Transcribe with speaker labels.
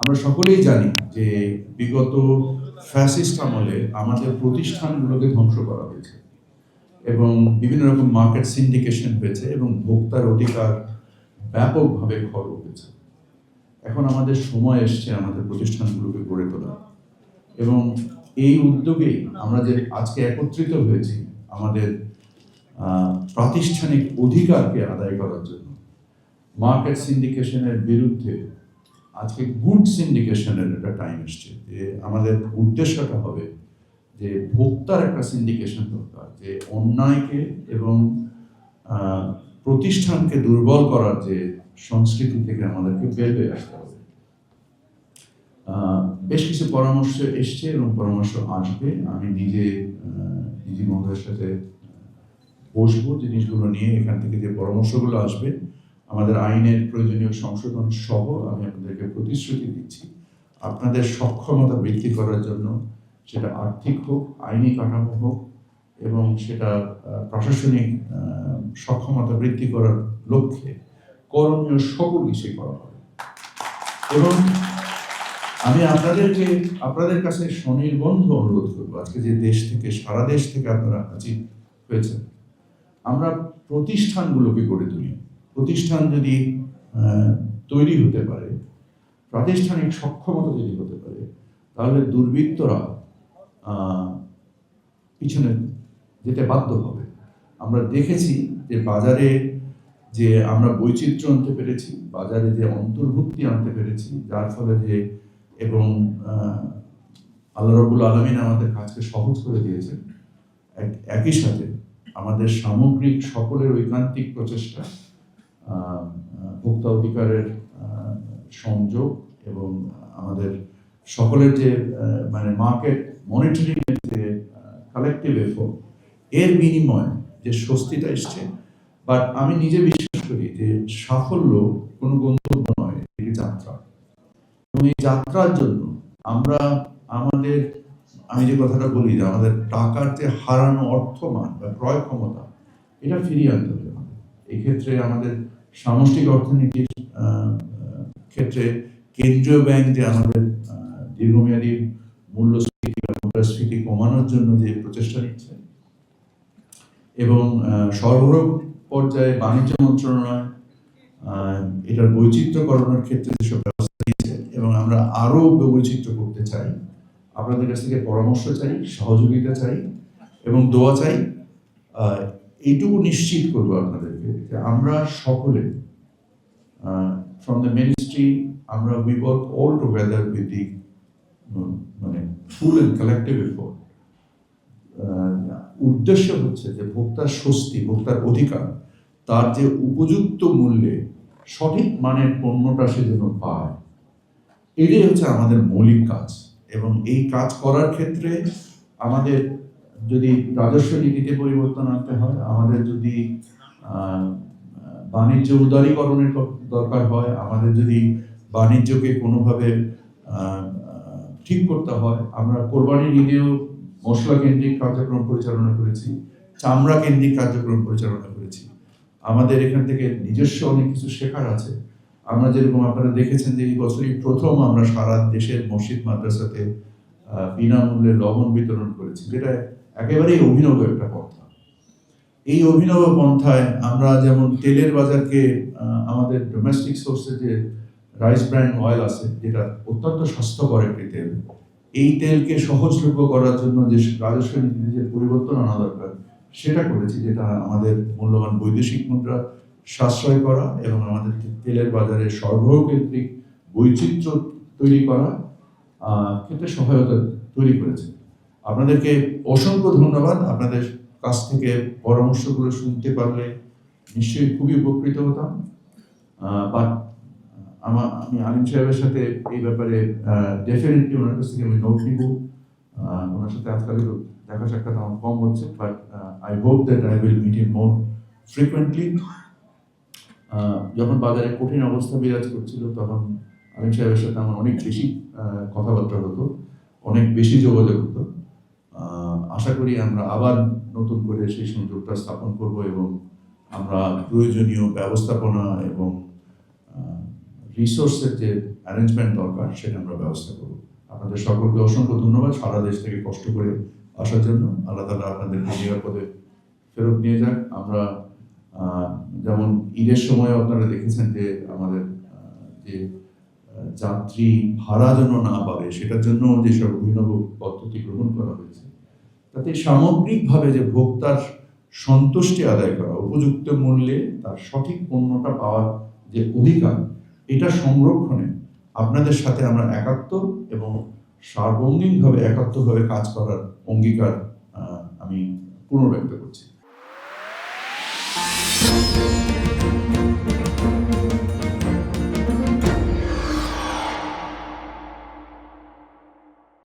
Speaker 1: আমরা সকলেই জানি যে বিগত ফ্যাসিস্ট আমলে আমাদের প্রতিষ্ঠানগুলোকে ধ্বংস করা হয়েছে এবং বিভিন্ন রকম মার্কেট সিন্ডিকেশন হয়েছে এবং ভোক্তার অধিকার ব্যাপকভাবে খর্ব হয়েছে এখন আমাদের সময় এসছে আমাদের প্রতিষ্ঠানগুলোকে গড়ে তোলা। এবং এই উদ্যোগেই আমরা যে আজকে একত্রিত হয়েছি আমাদের প্রাতিষ্ঠানিক অধিকারকে আদায় করার জন্য, মার্কেট সিন্ডিকেশনের বিরুদ্ধে আজকে গুড সিন্ডিকেশনের একটা টাইম এসছে। যে আমাদের উদ্দেশ্যটা হবে যে ভোক্তার একটা সিন্ডিকেশন দরকার, যে অন্যায়কে এবং প্রতিষ্ঠানকে দুর্বল করার যে সংস্কৃতি থেকে আমাদেরকে বের হয়ে আসতে হবে। বেশ কিছু পরামর্শ এসছে এবং পরামর্শ আসবে। আমি নিজে দিদি মহোদয়ের সাথে বসবো জিনিসগুলো নিয়ে। এখান থেকে যে পরামর্শগুলো আসবে আমাদের আইনের প্রয়োজনীয় সংশোধন সহ আমি আপনাদেরকে প্রতিশ্রুতি দিচ্ছি। আপনাদের সক্ষমতা বৃদ্ধি করার জন্য সেটা আর্থিক হোক, আইনি কাঠামো হোক এবং সেটা প্রশাসনিক সক্ষমতা বৃদ্ধি করার লক্ষ্যে করণীয় সকল কিছু করা হবে। এবং আমি আপনাদেরকে, আপনাদের কাছে স্বনির্বন্ধ অনুরোধ করব আজকে যে দেশ থেকে, সারা দেশ থেকে আপনারা হাজির হয়েছেন। আমরা প্রতিষ্ঠানগুলোকে গড়ে তুলি। প্রতিষ্ঠান যদি তৈরি হতে পারে, প্রাতিষ্ঠানিক সক্ষমতা যদি হতে পারে, তাহলে দুর্বৃত্তরা পিছনে যেতে বাধ্য হবে। আমরা দেখেছি যে বাজারে যে আমরা বৈচিত্র্য আনতে পেরেছি, বাজারে যে অন্তর্ভুক্তি আনতে পেরেছি, যার ফলে যে এবং আল্লাহ রবুল আলমিন আমাদের কাজকে সহজ করে দিয়েছেন। এক- একই সাথে আমাদের সামগ্রিক সকলের ঐকান্তিক প্রচেষ্টা ভোক্তা অধিকারের সংযোগ এবং আমাদের সকলের যে মানে মার্কেট মনিটরিং এর যে কালেকটিভ এফোর্ট এর বিনিময়ে যে স্বস্তিটা এসছে। বাট আমি নিজে বিশ্বাস করি যে সাফল্য কোনো গন্তব্য নয়, এটি যাত্রা। এবং এই যাত্রার জন্য আমরা আমাদের, আমি যে কথাটা বলি যে আমাদের টাকার যে হারানো অর্থমান বা ক্রয় ক্ষমতা, এটা ফিরিয়ে আনতে হবে। আমাদের এই ক্ষেত্রে আমাদের সামষ্টিক অর্থনীতির ক্ষেত্রে কেন্দ্রীয় ব্যাংক যে আমাদের দীর্ঘমেয়াদী মূল্যস্ফীতি বা মুদ্রাস্ফীতি কমানোর জন্য যে প্রচেষ্টা নিচ্ছে, এবং সরবরাহ পর্যায়ে বাণিজ্য মন্ত্রণালয় এটার বৈচিত্র্যকরণের ক্ষেত্রে যেসব ব্যবস্থা নিয়েছে, এবং আমরা আরও বৈচিত্র্য করতে চাই, আপনাদের কাছ থেকে পরামর্শ চাই, সহযোগিতা চাই, এবং দোয়া চাই এইটুকু নিশ্চিত করব আপনাদেরকে যে আমরা সকলে ফ্রম দ্য মিনিস্ট্রি আমরা we work all together with the মানে ফুল অ্যান্ড কালেকটিভ এফোর্ট উদ্দেশ্য হচ্ছে যে ভোক্তার স্বস্তি, ভোক্তার অধিকার, তার যে উপযুক্ত মূল্যে সঠিক মানের পণ্যটা সে যেন পায়। এটাই হচ্ছে আমাদের মৌলিক কাজ এবং এই কাজ করার ক্ষেত্রে আমাদের যদি রাজস্ব নীতিতে পরিবর্তন আনতে হয়, আমাদের যদি বাণিজ্য উদারীকরণের দরকার হয়, আমাদের যদি বাণিজ্যকে কোনোভাবে ঠিক করতে হয়, আমরা কোরবানি ঈদেও মশলা কেন্দ্রিক কার্যক্রম পরিচালনা করেছি চামড়া কেন্দ্রিক কার্যক্রম পরিচালনা করেছি। আমাদের এখান থেকে নিজস্ব অনেক কিছু শেখার আছে। আমরা যেরকম আপনারা দেখেছেন যে এই বছরই প্রথম আমরা সারা দেশের মসজিদ মাদ্রাসাতে বিনামূল্যে লবণ বিতরণ করেছি, যেটা একেবারেই অভিনব একটা পন্থা এই অভিনব পন্থায় আমরা যেমন তেলের বাজারকে আমাদের ডোমেস্টিক সোর্সে যে রাইস ব্র্যান্ড অয়েল আছে, যেটা অত্যন্ত স্বাস্থ্যকর একটি তেল, এই তেলকে সহজলভ্য করার জন্য যে রাজস্ব নীতিতে যে পরিবর্তন আনা দরকার, সেটা করেছি যেটা আমাদের মূল্যবান বৈদেশিক মুদ্রা সাশ্রয় করা এবং আমাদের তেলের বাজারে সরবরাহ কেন্দ্রিক বৈচিত্র্য তৈরি করা ক্ষেত্রে সহায়তা তৈরি করেছে। আপনাদেরকে অসংখ্য ধন্যবাদ আপনাদের কাছ থেকে পরামর্শগুলো শুনতে পারলে নিশ্চয়ই খুবই উপকৃত হতাম। বাট আমার আমি আলিম সাহেবের সাথে এই ব্যাপারে ডেফিনেটলি ওনার কাছ থেকে আমি নোট নিব। ওনার সাথে আজকাল দেখা সাক্ষাৎ আমার কম হচ্ছে but I hope that I will meet in more frequently যখন বাজারে কঠিন অবস্থা বিরাজ করছিল, তখন আলিম সাহেবের সাথে আমার অনেক বেশি কথাবার্তা হতো, অনেক বেশি যোগাযোগ হতো। আশা করি আমরা আবার নতুন করে সেই সংযোগটা স্থাপন করব এবং আমরা প্রয়োজনীয় ব্যবস্থাপনা এবং রিসোর্সের যে অ্যারেঞ্জমেন্ট দরকার সেটা আমরা ব্যবস্থা করব। আপনাদের সকলকে অসংখ্য ধন্যবাদ। সারা দেশ থেকে কষ্ট করে আসার জন্য। আল্লাহ তালা আপনাদেরকে নিরাপদে ফেরত নিয়ে যাক। আমরা যেমন ঈদের সময় আপনারা দেখেছেন যে আমাদের যে যাত্রী ভাড়া যেন না বাড়ে সেটার জন্য যেসব অভিনব পদ্ধতি গ্রহণ করা হয়েছে, তাতে সামগ্রিকভাবে যে ভোক্তার সন্তুষ্টি আদায় করা, উপযুক্ত মূল্যে তার সঠিক পণ্যটা পাওয়ার যে অধিকার, এটা সংরক্ষণে আপনাদের সাথে আমরা একাত্ম এবং সার্বঙ্গীনভাবে একাত্মভাবে কাজ করার অঙ্গীকার আমি পুনর্ব্যক্ত করছি।